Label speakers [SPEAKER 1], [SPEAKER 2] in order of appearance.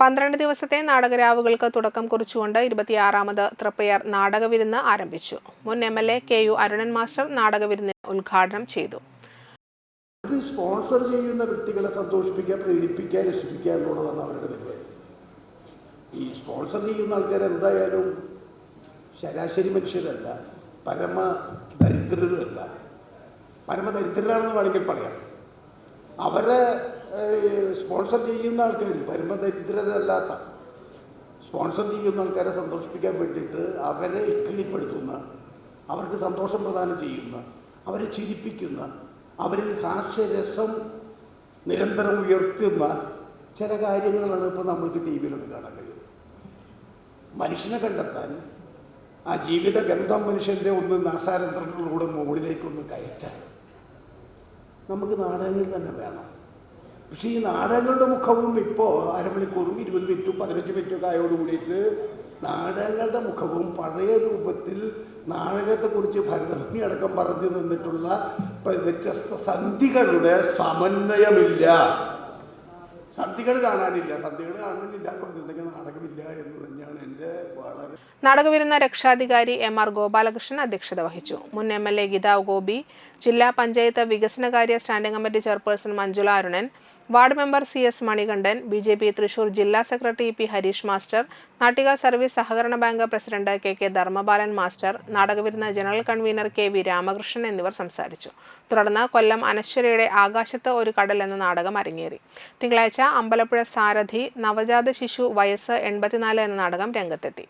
[SPEAKER 1] പന്ത്രണ്ട് ദിവസത്തെ നാടകരാവുകൾക്ക് തുടക്കം കുറിച്ചുകൊണ്ട് ഇരുപത്തിയാറാമത് തൃപ്പയാർ നാടകവിരുന്ന് ആരംഭിച്ചു. മുൻ M L A K U Arunan master നാടകവിരുന്ന് ഉദ്ഘാടനം ചെയ്തു.
[SPEAKER 2] ഇത് സ്പോൺസർ ചെയ്യുന്ന വ്യക്തികളെ സന്തോഷിപ്പിക്കുക പ്രേരിപ്പിക്കുക രസിപ്പിക്കുക എന്നുള്ളതാണ് അവരുടെ പരിപാടി. ഈ സ്പോൺസർ ചെയ്യുന്ന ആൾക്കാർ എന്തായാലും ശരാശരി മനുഷ്യരല്ല പരമ ദരിദ്രരല്ല പരമ ദരിദ്രരാണെന്ന് വേണമെങ്കിൽ പറയാം. അവരെ സ്പോൺസർ ചെയ്യുന്ന ആൾക്കാർ പരമദരിദ്രരല്ലാത്ത സ്പോൺസർ ചെയ്യുന്ന ആൾക്കാരെ സന്തോഷിപ്പിക്കാൻ വേണ്ടിയിട്ട് അവരെ ഇക്കിളിപ്പെടുത്തുന്ന അവർക്ക് സന്തോഷം പ്രദാനം ചെയ്യുന്ന അവരെ ചിരിപ്പിക്കുന്ന അവരിൽ ഹാസ്യരസം നിരന്തരം ഉയർത്തുന്ന ചില കാര്യങ്ങളാണ് ഇപ്പോൾ നമ്മൾക്ക് ടി വിയിലൊക്കെ കാണാൻ കഴിയുന്നത്. മനുഷ്യനെ കണ്ടെത്താൻ ആ ജീവിത ഗന്ധം മനുഷ്യന്റെ ഒന്ന് നാസാരന്ത്രങ്ങളിലൂടെ മുകളിലേക്കൊന്ന് കയറ്റാൻ നമുക്ക് നാടകങ്ങൾ തന്നെ വേണം. പക്ഷേ ഈ നാടകങ്ങളുടെ മുഖവും ഇപ്പോൾ അരമണിക്കൂറും ഇരുപത് മിനിറ്റും പതിനഞ്ച് മിനിറ്റും ഒക്കെ ആയോട് കൂടിയിട്ട് നാടകങ്ങളുടെ മുഖവും പഴയ രൂപത്തിൽ നാടകത്തെക്കുറിച്ച് ഭരതഭൂമി അടക്കം പറഞ്ഞു തന്നിട്ടുള്ള വ്യത്യസ്ത സന്ധികളുടെ സമന്വയമില്ല. സന്ധികൾ കാണാനില്ല സന്ധികൾ കാണാനില്ല പറഞ്ഞിട്ടുണ്ടെങ്കിൽ നാടകമില്ല എന്ന് തന്നെയാണ് എന്റെ വളരെ
[SPEAKER 1] നാടകവിരുന്ന രക്ഷാധികാരി എം ആർ ഗോപാലകൃഷ്ണൻ അധ്യക്ഷത വഹിച്ചു. മുൻ M L A Geetha Gopi ജില്ലാ പഞ്ചായത്ത് വികസനകാര്യ standing committee chairperson Manjula Arunan ward member C S Manikandan B J P Thrissur ജില്ലാ secretary P Hareesh master Nattika service സഹകരണ bank president K K Dharmabalan master നാടകവിരുന്ന general convener K V Ramakrishnan എന്നിവർ സംസാരിച്ചു. തുടർന്ന് കൊല്ലം അനശ്വരയുടെ ആകാശത്ത് ഒരു കടൽ എന്ന നാടകം അരങ്ങേറി. തിങ്കളാഴ്ച അമ്പലപ്പുഴ സാരഥി നവജാത ശിശു വയസ്സ് എൺപത്തിനാല് എന്ന നാടകം രംഗത്തെത്തി.